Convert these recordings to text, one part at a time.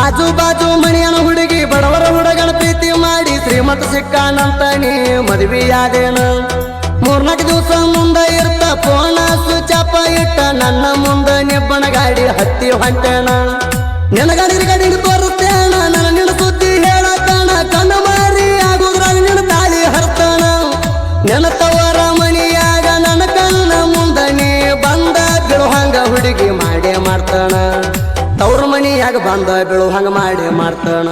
ಆಜು ಬಾಜು ಮಣಿಯನ ಹುಡುಗಿ, ಬಡವರ ಹುಡುಗನ ಪ್ರೀತಿ ಮಾಡಿ ಶ್ರೀಮಂತ ಸಿಕ್ಕಾನಂತ ನೀ ಮದುವೆಯಾದೇನು. ಮೂರ್ನಾಲ್ಕು ದಿವಸ ಮುಂದೆ ಇರ್ತ ಪೋಣ ಆಫ್ ಇಟ್ಟ ನನ್ನ ಮುಂದೆ ನಿಬ್ಬನ ಗಾಡಿ ಹತ್ತಿ ಹೊಂಟೇನ. ನಿನ್ನ ಗಡಿ ಗಾಡಿ ತೋರುತ್ತೇಣ ನನ್ನ ನಿನ್ನ ಸುದ್ದಿ ಹೇಳತ್ತಾನ, ಕಣ್ಣು ಮಾರಿ ಆಗುದ್ರಾಗ ನಿನ್ನ ತಾಳಿ ಹರ್ತಾನ. ನನ್ನ ತವರ ಮನಿಯಾಗ ನನ್ನ ಕಣ್ಣ ಮುಂದೆ ನೀ ಬಂದ ಬಿಡುವಂಗ ಹುಡುಗಿ ಮಾಡೇ ಮಾಡ್ತಾನ. ತವ್ರ ಬಂದ ಬೀಳು ಹಂಗ ಮಾಡಿ ಮಾಡ್ತಾನ.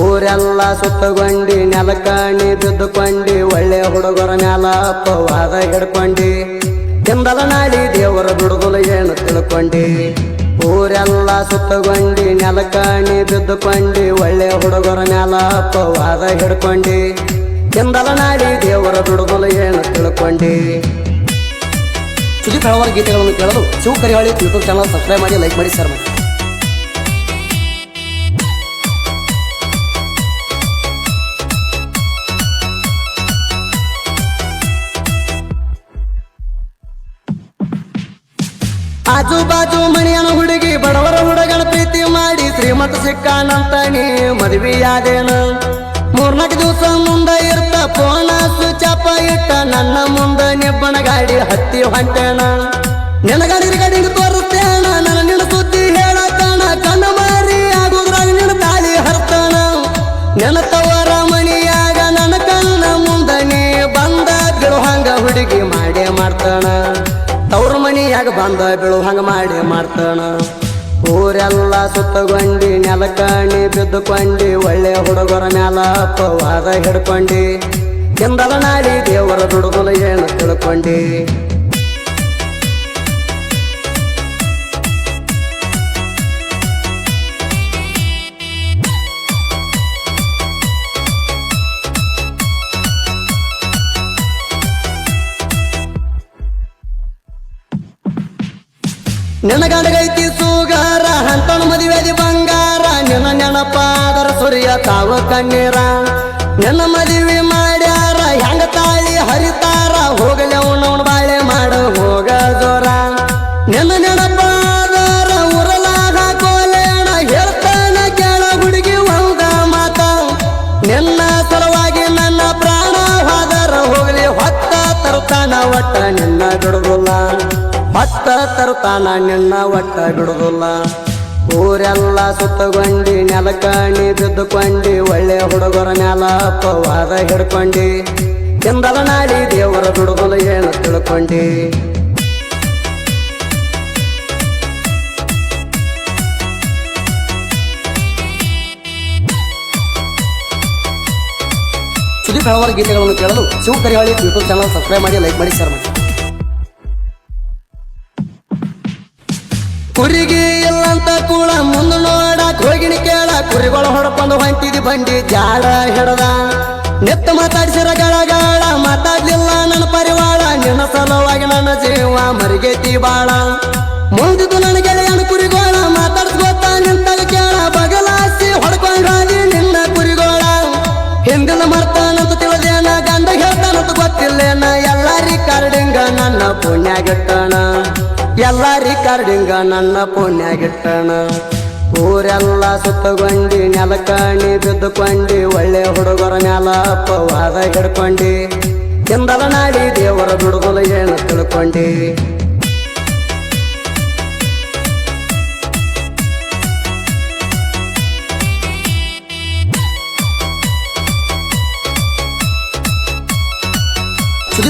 ಊರೆಲ್ಲ ಸುತ್ತಗೊಂಡಿ ನೆಲಕಣಿ ಬಿದ್ದುಕೊಂಡಿ, ಒಳ್ಳೆ ಹುಡುಗರ ಮ್ಯಾಲ ಅಪ್ಪವಾದ ಹಿಡ್ಕೊಂಡಿ. ಕೆಂದಲ ನಾಡಿ ದೇವರ ಬಿಡುಗಲು ಏನು ತಿಳ್ಕೊಂಡಿ. ಊರೆಲ್ಲ ಸುತ್ತಗೊಂಡಿ ನೆಲಕಣಿ ಬಿದ್ದುಕೊಂಡಿ, ಒಳ್ಳೆ ಹುಡುಗರ ಮ್ಯಾಲ ಅಪ್ಪವಾದ ಹಿಡ್ಕೊಂಡಿ. ಕೆಂದಲ ನಾಡಿ ದೇವರ ಬಿಡುಗಲು ಏನು ತಿಳ್ಕೊಂಡಿ. ಸುದೀಪ್ ಹಳವಾರ ಗೀತೆಗಳನ್ನು ಕೇಳಲು Shiva Karihali YouTube channel subscribe ಮಾಡಿ ಲೈಕ್ ಮಾಡಿ ಸರ್ ಮಾಡಿ. ಆಜು ಬಾಜು ಮಣಿಯನ ಹುಡುಗಿ, ಬಡವರ ಹುಡುಗನ ಪ್ರೀತಿ ಮಾಡಿ ಶ್ರೀಮಂತ ಸಿಕ್ಕಾನಂತ ನೀ ಮದುವೆಯಾದೇನು. ಮೂರ್ನಾಲ್ಕು ದಿವಸ ಮುಂದೆ ಇರ್ತ ಪೋಣ ಸುಚಾಪ ಇಟ್ಟ ನನ್ನ ಮುಂದೆ ನಿಬ್ಬನ ಗಾಡಿ ಹತ್ತಿ ಹೊಂಟೇನ. ನಿನಗಡಿ ಗಡಿಗೆ ಗಾಡಿ ತೋರುತ್ತೇಣ ನನ್ನ ನಿನ್ನ ಸುದ್ದಿ ಹೇಳತ್ತಾನ, ಕಣ್ಣು ಮಾರಿ ಆಗುದ್ರಾಗ ನಿನ್ನ ತಾಳಿ ಹರ್ತಾನ. ನೆನತವರ ತವರ ಮಣಿಯಾಗ ನನ್ನ ಕಣ್ಣ ಮುಂದೆ ನೀ ಬಂದ ಬಿಡುವಂಗ ಹುಡುಗಿ ಮಾಡೇ ಮಾಡ್ತಾನ. ತವ್ರ ಮನಿಯಾಗ ಬಂದ ಬೀಳುವಂಗ ಮಾಡಿ ಮಾಡ್ತಾನ. ಊರೆಲ್ಲ ಸುತ್ತಗೊಂಡಿ, ನೆಲಕಣಿ, ಬಿದ್ದುಕೊಂಡಿ, ಒಳ್ಳೆ ಹುಡುಗರ ಮ್ಯಾಲ ಅಪ್ಪವಾದ ಹಿಡ್ಕೊಂಡಿ. ಕೆಂದಲ ನಾಡಿ ದೇವರ ದುಡುಗಲು ಏನು ತಿಳ್ಕೊಂಡಿ. ನಿನ್ನ ಗಂಡಗೈತಿ ಸೂಗಾರ, ಹಂತಣ ಮದುವೆದಿ ಬಂಗಾರ, ನಿನ್ನ ನೆನಪಾದರ ಸೂರ್ಯ ತಾವ ಕಣ್ಣೀರ. ನಿನ್ನ ಮದುವೆ ಮಾಡ್ಯಾರ, ಹೆಂಗ ತಾಳಿ ಹರಿತಾರ, ಹೋಗಲಿ ಅವನವನ ತರುತ್ತಾನ ಒಟ್ಟ ನಿನ್ನ ಬಿಡುದಿಲ್ಲ ಮತ್ತ ತರುತ್ತಾನ ನಿನ್ನ ಒಟ್ಟ ಬಿಡುದಿಲ್ಲ ಊರೆಲ್ಲ ಸುತ್ತಗೊಂಡಿ ನೆಲಕಣಿ ಬಿದ್ದುಕೊಂಡಿ ಒಳ್ಳೆ ಹುಡುಗರ ಮ್ಯಾಲ ಅಪ್ಪವಾದ ಹಿಡ್ಕೊಂಡಿ. ಎಂದಲ ನಾಡಿ ದೇವರ ಬಿಡುಗಲು ಏನು ತಿಳ್ಕೊಂಡಿ. ಸುದೀಪ್ ಹಲವಾರು ಗೀತೆಗಳನ್ನು ಕೇಳಲು Shiva Karihali YouTube channel subscribe ಮಾಡಿ, ಲೈಕ್ ಮಾಡಿ, ಶೇರ್ ಮಾಡಿ. ಕುರಿಗೆ ಇಲ್ಲಂತ ಕೂಡ ಮುಂದೆ ನೋಡ ಹೋಗಿನಿ ಕೇಳ, ಕುರಿಗಳು ಹೊಡಪಂದು ಹೊಂಟಿದಿ ಬಂಡಿ ಜಾಡ ಹಿಡದ. ನೆತ್ತ ಮಾತಾಡಿಸಿರ ಗಳಗಾಡ ಮಾತಾಡ್ಲಿಲ್ಲ ನನ್ನ ಪರಿವಾಳ, ನಿನ್ನ ಸಲುವಾಗಿ ನನ್ನ ಜೀವ ಮರಿಗೇತಿ ಬಾಳ. ಮುಂದಿದ್ದು ನನ್ನ ಪುಣ್ಯಾಗಿಟ್ಟಣ. ಎಲ್ಲ ರಿಕಾರ್ಡಿಂಗ ನನ್ನ ಪುಣ್ಯಾಗಿಟ್ಟಣ. ಊರೆಲ್ಲ ಸುತ್ತಗೊಂಡಿ ನೆಲಕಣಿ ಬಿದ್ದುಕೊಂಡಿ, ಒಳ್ಳೆ ಹುಡುಗರ ಮ್ಯಾಲ ಅಪ್ಪವಾದ ಹಿಡ್ಕೊಂಡಿ. ಹಿಂದಲ ನಾಡಿ ದೇವರ ಬಿಡುಗಲು ಏನು ತಿಳ್ಕೊಂಡಿ.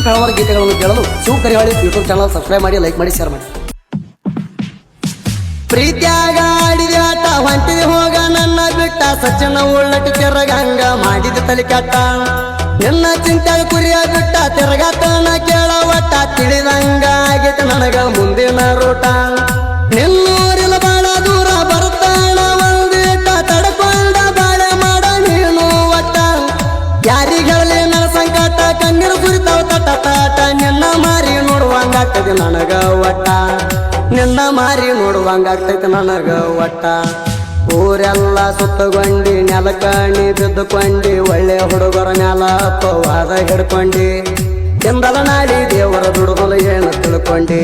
ಹಲವಾರು ಗೀತೆಗಳನ್ನು ಕೇಳಲು Shiva Karihali YouTube channel subscribe ಮಾಡಿ, ಲೈಕ್ ಮಾಡಿ, ಶೇರ್ ಮಾಡಿ. ಪ್ರೀತ್ಯಾಗ ಆಡಿದ ಆಟ, ಹೊಂಟಿದೆ ಹೋಗ ನನ್ನ ಬಿಟ್ಟ ಸಚಿನ ಉಳ್ಳಟ್ಟು ತೆರಗಂಗ ಮಾಡಿದ ತಲೆ ಕೆಟ್ಟ. ನಿನ್ನ ಚಿಂತೆ ಕುರಿಯ ಬಿಟ್ಟ, ತೆರಗತನ ಕೇಳ ಒಟ್ಟ ತಿಳಿದಂಗ ಆಗೈತೆ ನನಗ ಮುಂದಿನ ರೂಟ. ನೋಡುವಂಗಾಗ್ತದೆ ನನಗ ಒಟ್ಟ. ನಿನ್ನ ಮಾರಿ ನೋಡುವಂಗಾಗ್ತೈತೆ ನನಗ ಒಟ್ಟ. ಊರೆಲ್ಲ ಸುತ್ತಗೊಂಡಿ ನೆಲಕಣಿ ಬಿದ್ದುಕೊಂಡಿ, ಒಳ್ಳೆ ಹುಡುಗರ ನೆಲ ಅಪ್ಪವಾದ ಹಿಡ್ಕೊಂಡಿ. ಎಂದಲ ನಾಡಿ ದೇವರ ದುಡುಗಲು ಏನು ತಿಳ್ಕೊಂಡಿ.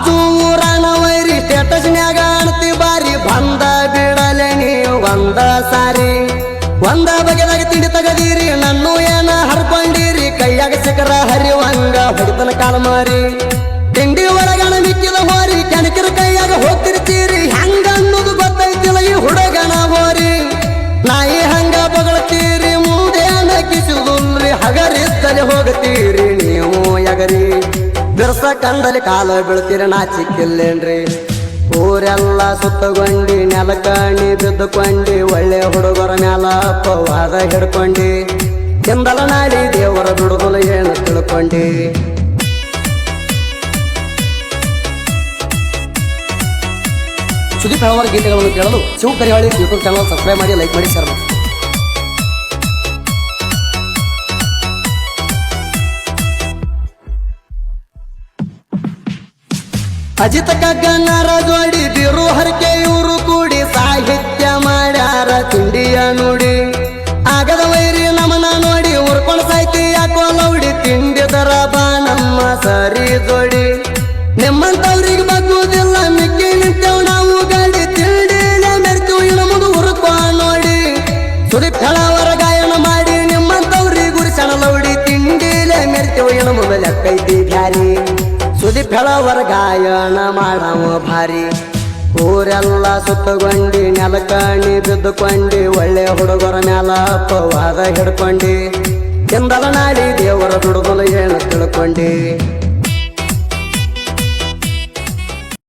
ಬಾಜು ಊರಾನ ವೈರಿ ಸ್ಟೇಟಸ್ನ್ಯಾಗ ಅಣತಿ ಬಾರಿ ಬಂದ ಬಿಡಲೆ ನೀವು ಒಂದ ಸಾರಿ. ಒಂದ ಬಗೆದಾಗ ತಿಂಡಿ ತಗದೀರಿ, ನನ್ನು ಏನ ಹರ್ಕೊಂಡಿರಿ, ಕೈಯಾಗ ಸಿಕ್ಕರ ಹರಿವಂಗ ಹೊಡಿತನ ಕಾಲ ಮಾರಿ. ತಿಂಡಿ ಒಳಗಣ ಮಿಕ್ಕಿದ ಹೋರಿ, ಕೆಣಕಿರ ಕೈಯಾಗ ಹೋಗ್ತಿರ್ತೀರಿ, ಹೆಂಗ ಅನ್ನೋದು ಗೊತ್ತೈತಿಲ್ಲ ಈ ಹುಡುಗನ ಹೋರಿ. ನಾಯಿ ಹಂಗ ಬಗಳತೀರಿ ಮುಂದೇನ ಕಿಸುದುಲ್ರಿ ಹಗರಿದ್ದಲ್ಲಿ ಹೋಗತೀರಿ, ನೀವು ಯಗರಿ ಬಿರ್ಸ ಕಂದಲಿ ಕಾಲ ಬೀಳ್ತೀರಿ ನಾಚಿಕ್ಕಿಲ್ಲೇನ್ರಿ? ಊರೆಲ್ಲ ಸುತ್ತಗೊಂಡಿ ನೆಲಕಣಿ ಬಿದ್ದುಕೊಂಡಿ, ಒಳ್ಳೆ ಹುಡುಗರ ಮ್ಯಾಲ ಅಪ್ಪವಾದ ಹಿಡ್ಕೊಂಡಿ. ಹಿಂದಲ ನಾಡಿ ದೇವರ ಬಿಡುದಲು ಏನು ತಿಳ್ಕೊಂಡಿ? ಸುದೀಪ್ ಹೇಳುವ ಗೀತೆಗಳನ್ನು ಕೇಳಲು Shiva Karihali YouTube channel subscribe ಮಾಡಿ ಲೈಕ್ ಮಾಡಿ ಶೇರ್ ಮಾಡಿ. ಅಜಿತ ಕಗ್ಗನ ಜೋಡಿ ಬಿರು ಹರಕೆ ಇವರು ಕೂಡಿ ಸಾಹಿತ್ಯ ಮಾಡ್ಯಾರ ತಿಂಡಿಯ ನೋಡಿ. ಆಗದ ವೈರಿ ನಮನ ನೋಡಿ ಉರ್ಕೊಂಡು ಸಾಯ್ತಿ ಯಾಕೋ ಲೌಡಿ ತಿಂಡಿದರ ಬಾ ನಮ್ಮ ಸರಿ ಜೋಡಿ. ನಿಮ್ಮಂತವ್ರಿಗೆ ಬಗ್ಗುದಿಲ್ಲ ಮಿಕ್ಕಿ ನಿಂತೇವ್ ನಾವು ಗಾಡಿ ತಿಂಡಿ ಮೆರ್ತೀವಿ ಇನ್ನು ಹುರುಕೋ ನೋಡಿ. ಸುದೀಪ್ ಹೇಳವರ ಗಾಯನ ಮಾಡಿ, ನಿಮ್ಮಂತವ್ರಿಗೆ ಗುರಿಸಣ ಲೌಡಿ ತಿಂಡಿಲೆ ಮೆರ್ತೀವಿ ಇನ್ನು ಮುಂದೆ ಲೆಕ್ಕೈತಿ ಬ್ಯಾರಿ. ಸುದೀಪ್ ಹೇಳವರ ಗಾಯನ ಮಾಡವ ಭಾರಿ. ಊರೆಲ್ಲ ಸುತ್ತಗೊಂಡಿ ನೆಲಕಣಿ ಬಿದ್ದುಕೊಂಡಿ, ಒಳ್ಳೆ ಹುಡುಗರ ಮ್ಯಾಲ ಅಪ್ಪವಾದ ಹಿಡ್ಕೊಂಡಿ. ಎಂದಲ ನಾಡಿ ದೇವರ ದುಡುಗಲು ಏನು ತಿಳ್ಕೊಂಡಿ.